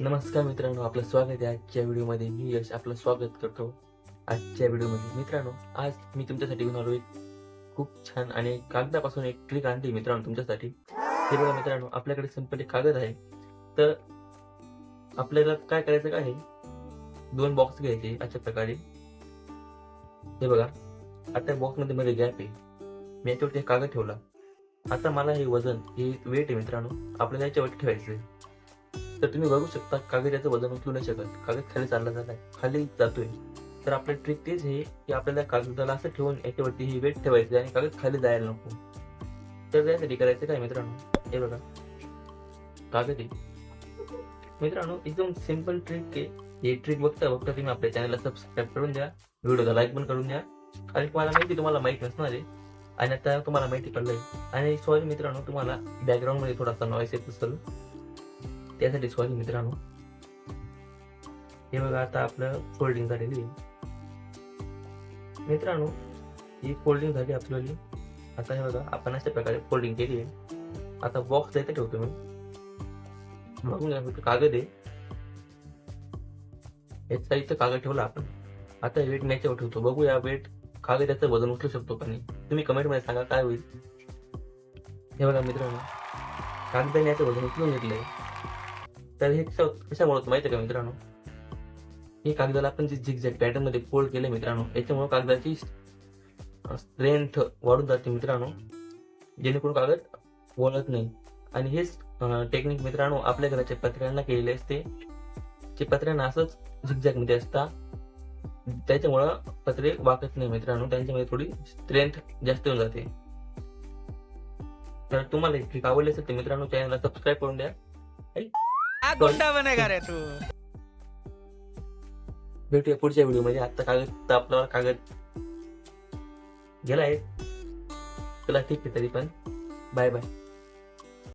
नमस्कार मित्रांनो आपलं स्वागत आहे आजच्या व्हिडिओमध्ये. मी यश आपलं स्वागत करतो आजच्या व्हिडिओमध्ये. मित्रांनो आज मी तुमच्यासाठी घेऊन आलो एक खूप छान आणि कागदापासून एक ट्रिक आणली मित्रांनो तुमच्यासाठी. हे बघा मित्रांनो आपल्याकडे सिंपल एक कागद आहे. तर आपल्याला काय करायचं काय आहे? दोन बॉक्स घ्यायचे अशा प्रकारे. हे बघा आता बॉक्समध्ये मध्ये गॅप आहे. मी याच्यावरती एक कागद ठेवला. आता मला हे वजन हे वेट आहे मित्रांनो आपल्याला याच्यावरती ठेवायचं आहे तर तुम्ही बघू शकता कागद याचं वजन उचलू नाही शकत. कागद खाली चालला जालाय खाली जातोय. तर आपलं ट्रिक तेच आहे की आपल्याला कागदाला असं ठेवून याच्यावरती ही वेट ठेवायची आणि कागद खाली जायला नको. तर त्यासाठी करायचं काय मित्रांनो? हे बघा. कागद आहे. मित्रांनो एकदम सिंपल ट्रिक आहे. ही ट्रिक बघता बघता तुम्ही आपल्या चॅनलला सबस्क्राईब करून द्या. व्हिडिओला लाईक पण करून द्या. आणि तुम्हाला माहिती तुम्हाला माहीत नसणार आहे. आणि आता तुम्हाला माहिती पडलंय. आणि सॉरी मित्रांनो तुम्हाला बॅकग्राऊंडमध्ये थोडासा नॉईस येत असेल. त्यासाठी सॉरी मित्रांनो. हे बघा आता आपलं फोल्डिंग झालेली आहे. मित्रांनो ही फोल्डिंग झाली आपल्याली. आता हे बघा आपण अशा प्रकारे फोल्डिंग केली आहे. आता बॉक्स इथे ठेवतो मी. बघून कागद आहे. याचा इथं कागद ठेवला आपण. आता वेट मॅचवर ठेवतो. बघूया वेट कागदाचं वजन उचलू शकतो का नाही. तुम्ही कमेंटमध्ये सांगा काय होईल. हे बघा मित्रांनो कागदाने याचं वजन उचलून घेतलंय. तर हे कशा- कशामुळे होतं माहिती आहे का मित्रांनो? हे कागदाला आपण जे झिगझॅग पॅटर्नमध्ये फोल्ड केले मित्रांनो याच्यामुळे कागदाची स्ट्रेंथ वाढून जाते मित्रांनो. जेणेकरून कागद वळत नाही. आणि हेच टेक्निक मित्रांनो आपल्या घराच्या पत्र्यांना केलेले असते. ते पत्र्यांना असंच झिगझॅगमध्ये असतात त्याच्यामुळं पत्रे वाकत नाही मित्रांनो. त्यांच्यामध्ये थोडी स्ट्रेंथ जास्त होऊन जाते. तर तुम्हाला ही ट्रिक आवडली असेल तर मित्रांनो चॅनलला सबस्क्राईब करून द्या. हा गुंडा बनेगा रे तू? भेटूया पुढच्या व्हिडिओमध्ये. आता कागद तर आपल्याला कागद गेलाय. तुला ठीक आहे तरी पण. Bye bye